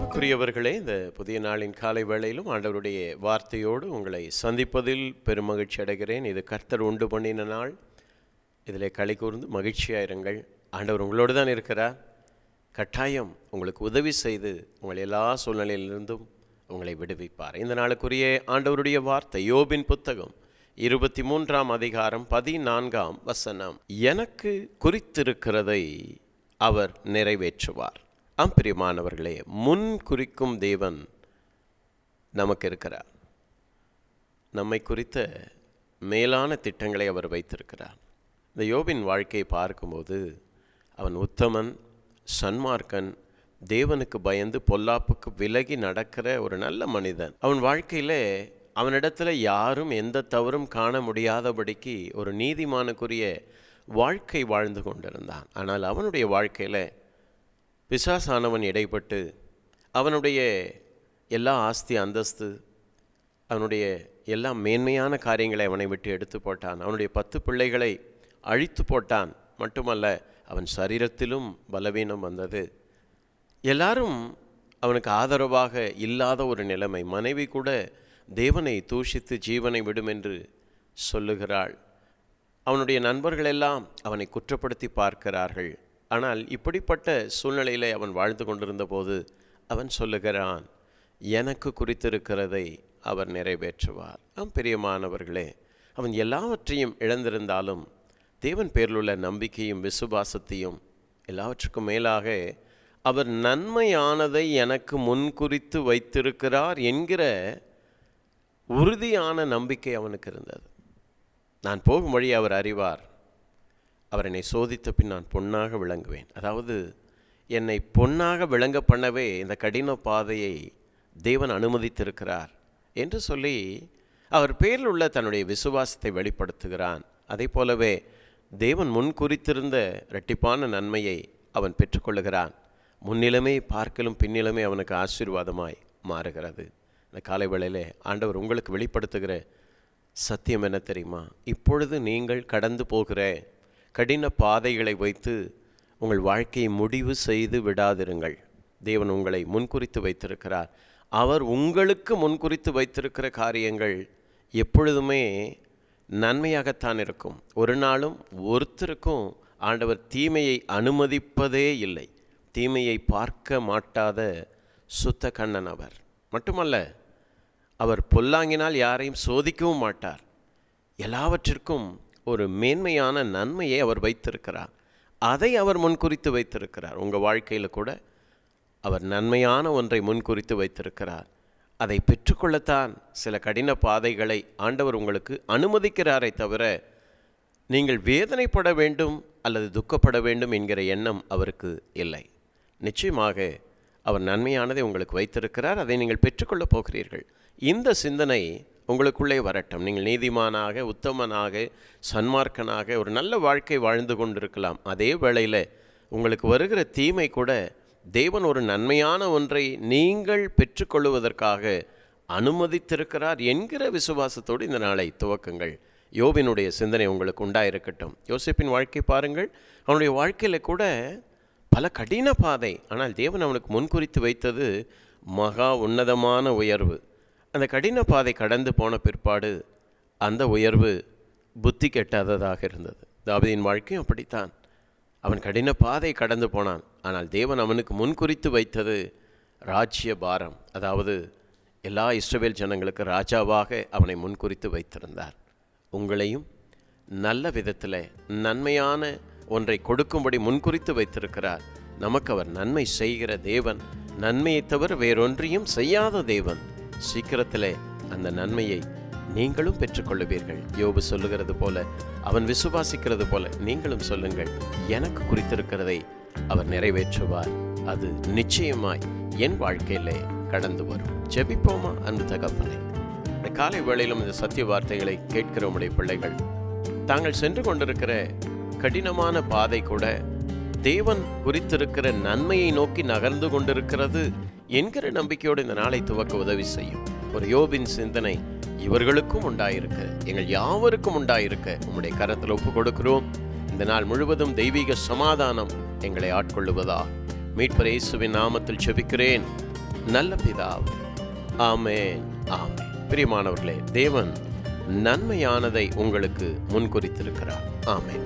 அன்புக்குரியவர்களே இந்த புதிய நாளின் காலை வேளையிலும் ஆண்டவருடைய வார்த்தையோடு உங்களை சந்திப்பதில் பெருமகிழ்ச்சி அடைகிறேன். இது கர்த்தர் உண்டு பண்ணின நாள். இதில் களி கூர்ந்து மகிழ்ச்சியாயிருங்கள் ஆண்டவர் உங்களோடு தான் இருக்கிறார். கட்டாயம் உங்களுக்கு உதவி செய்து உங்கள் எல்லா சூழ்நிலையிலிருந்தும் உங்களை விடுவிப்பார். இந்த நாளுக்குரிய ஆண்டவருடைய வார்த்தை யோபின் புத்தகம் இருபத்தி மூன்றாம் அதிகாரம் பதினான்காம் வசனம். எனக்கு குறித்திருக்கிறதை அவர் நிறைவேற்றுவார். ஆம் பிரியமானவர்களே முன் குறிக்கும் தேவன் நமக்கு இருக்கிறார் நம்மை குறித்த மேலான திட்டங்களை அவர் வைத்திருக்கிறார். இந்த யோபின் வாழ்க்கையை பார்க்கும்போது அவன் உத்தமன் சன்மார்க்கன் தேவனுக்கு பயந்து பொல்லாப்புக்கு விலகி நடக்கிற ஒரு நல்ல மனிதன். அவன் வாழ்க்கையிலே அவனிடத்துல யாரும் எந்த தவறும் காண முடியாதபடிக்கு ஒரு நீதிமானுக்குரிய வாழ்க்கை வாழ்ந்து கொண்டிருந்தான். ஆனால் அவனுடைய வாழ்க்கையில் பிசாசானவன் இடைப்பட்டு அவனுடைய எல்லா ஆஸ்தி அந்தஸ்து அவனுடைய எல்லா மேன்மையான காரியங்களை அவனை விட்டு எடுத்து போட்டான். அவனுடைய பத்து பிள்ளைகளை அழித்து போட்டான். மட்டுமல்ல அவன் சரீரத்திலும் பலவீனம் வந்தது. எல்லாரும் அவனுக்கு ஆதரவாக இல்லாத ஒரு நிலைமை. மனைவி கூட தேவனை தூஷித்து ஜீவனை விடும் என்று சொல்லுகிறாள். அவனுடைய நண்பர்கள் எல்லாம் அவனை குற்றப்படுத்தி பார்க்கிறார்கள். ஆனால் இப்படிப்பட்ட சூழ்நிலையிலே அவன் வாழ்ந்து கொண்டிருந்த போது அவன் சொல்லுகிறான் எனக்கு குறித்திருக்கிறதை அவர் நிறைவேற்றுவார். ஆம் பிரியமானவர்களே அவன் எல்லாவற்றையும் இழந்திருந்தாலும் தேவன் பேரிலுள்ள நம்பிக்கையும் விசுவாசத்தையும் எல்லாவற்றுக்கும் மேலாக அவர் நன்மையானதை எனக்கு முன்குறித்து வைத்திருக்கிறார் என்கிற உறுதியான நம்பிக்கை அவனுக்கு இருந்தது. நான் போகும் வழி அவர் அறிவார். அவர் என்னை சோதித்த பின் நான் பொன்னாக விளங்குவேன். அதாவது என்னை பொன்னாக விளங்க பண்ணவே இந்த கடின பாதையை தேவன் அனுமதித்திருக்கிறார் என்று சொல்லி அவர் பேரில் உள்ள தன்னுடைய விசுவாசத்தை வெளிப்படுத்துகிறான். அதே போலவே தேவன் முன் குறித்திருந்த இரட்டிப்பான நன்மையை அவன் பெற்றுக்கொள்ளுகிறான். முன்னிலமே பார்க்கலும் பின்னிலமே அவனுக்கு ஆசீர்வாதமாய் மாறுகிறது. இந்த காலை வேளையிலே ஆண்டவர் உங்களுக்கு வெளிப்படுத்துகிற சத்தியம் என்ன தெரியுமா? இப்பொழுது நீங்கள் கடந்து போகிற கடின பாதைகளை வைத்து உங்கள் வாழ்க்கையை முடிவு செய்து விடாதிருங்கள். தேவன் உங்களை முன்குறித்து வைத்திருக்கிறார். அவர் உங்களுக்கு முன்குறித்து வைத்திருக்கிற காரியங்கள் எப்பொழுதுமே நன்மையாகத்தான் இருக்கும். ஒரு நாளும் ஒருத்தருக்கும் ஆண்டவர் தீமையை அனுமதிப்பதே இல்லை. தீமையை பார்க்க மாட்டாத சுத்த கண்ணன் அவர். மட்டுமல்ல அவர் பொல்லாங்கினால் யாரையும் சோதிக்கவும் மாட்டார். எல்லாவற்றிற்கும் ஒரு மேன்மையான நன்மையை அவர் வைத்திருக்கிறார். அதை அவர் முன்குறித்து வைத்திருக்கிறார். உங்கள் வாழ்க்கையில் கூட அவர் நன்மையான ஒன்றை முன்குறித்து வைத்திருக்கிறார். அதை பெற்றுக்கொள்ளத்தான் சில கடின பாதைகளை ஆண்டவர் உங்களுக்கு அனுமதிக்கிறாரே தவிர நீங்கள் வேதனைப்பட வேண்டும் அல்லது துக்கப்பட வேண்டும் என்கிற எண்ணம் அவருக்கு இல்லை. நிச்சயமாக அவர் நன்மையானதை உங்களுக்கு வைத்திருக்கிறார். அதை நீங்கள் பெற்றுக்கொள்ளப் போகிறீர்கள். இந்த சிந்தனை உங்களுக்குள்ளே வரட்டும். நீங்கள் நீதிமானாக உத்தமனாக சன்மார்க்கனாக ஒரு நல்ல வாழ்க்கை வாழ்ந்து கொண்டிருக்கலாம். அதே வேளையில் உங்களுக்கு வருகிற தீமை கூட தேவன் ஒரு நன்மையான ஒன்றை நீங்கள் பெற்றுக்கொள்வதற்காக அனுமதித்திருக்கிறார் என்கிற விசுவாசத்தோடு இந்த நாளை துவக்குங்கள். யோபினுடைய சிந்தனை உங்களுக்கு உண்டாயிருக்கட்டும். யோசிப்பின் வாழ்க்கை பாருங்கள். அவனுடைய வாழ்க்கையில் கூட பல கடின பாதை. ஆனால் தேவன் அவனுக்கு முன்குறித்து வைத்தது மகா உன்னதமான உயர்வு. அந்த கடின பாதை கடந்து போன பிற்பாடு அந்த உயர்வு புத்தி கெட்டாததாக இருந்தது. தாவதியின் வாழ்க்கையும் அப்படித்தான். அவன் கடின பாதை கடந்து போனான். ஆனால் தேவன் அவனுக்கு முன்குறித்து வைத்தது ராஜ்ய பாரம். அதாவது எல்லா இஸ்ரவேல் ஜனங்களுக்கு ராஜாவாக அவனை முன்குறித்து வைத்திருந்தார். உங்களையும் நல்ல விதத்தில் நன்மையான ஒன்றை கொடுக்கும்படி முன்குறித்து வைத்திருக்கிறார். நமக்கு அவர் நன்மை செய்கிற தேவன் நன்மையை தவிர வேறொன்றையும் செய்யாத தேவன். சீக்கிரத்திலே அந்த நன்மையை நீங்களும் பெற்றுக்கொள்ளுவீர்கள். யோபு சொல்லுகிறது போல அவன் விசுவாசிக்கிறது போல நீங்களும் சொல்லுங்கள். எனக்கு குறித்திருக்கிறதை அவர் நிறைவேற்றுவார். அது நிச்சயமாய் என் வாழ்க்கையிலே கடந்து வரும். ஜெபிப்போமா அன்பு தகப்பனே? இந்த காலை வேளையிலும் இந்த சத்திய வார்த்தைகளை கேட்கிற உடைய பிள்ளைகள் தாங்கள் சென்று கொண்டிருக்கிற கடினமான பாதை கூட தேவன் குறித்திருக்கிற நன்மையை நோக்கி நகர்ந்து கொண்டிருக்கிறது. என்கிற நம்பிக்கையோடு இந்த நாளை துவக்க உதவி செய்யும் ஒரு யோபின் சிந்தனை இவர்களுக்கும் உண்டாயிருக்க எங்கள் யாவருக்கும் உண்டாயிருக்க. உம்முடைய கரத்தில் ஒப்பு கொடுக்கிறோம். இந்த நாள் முழுவதும் தெய்வீக சமாதானம் எங்களை ஆட்கொள்ளுவதா? மீட்பர் இயேசுவின் நாமத்தில் செபிக்கிறேன். நல்ல பிதாவ் ஆமே ஆமென். பிரியமானவர்களே தேவன் நன்மையானதை உங்களுக்கு முன்குறித்திருக்கிறார் ஆமே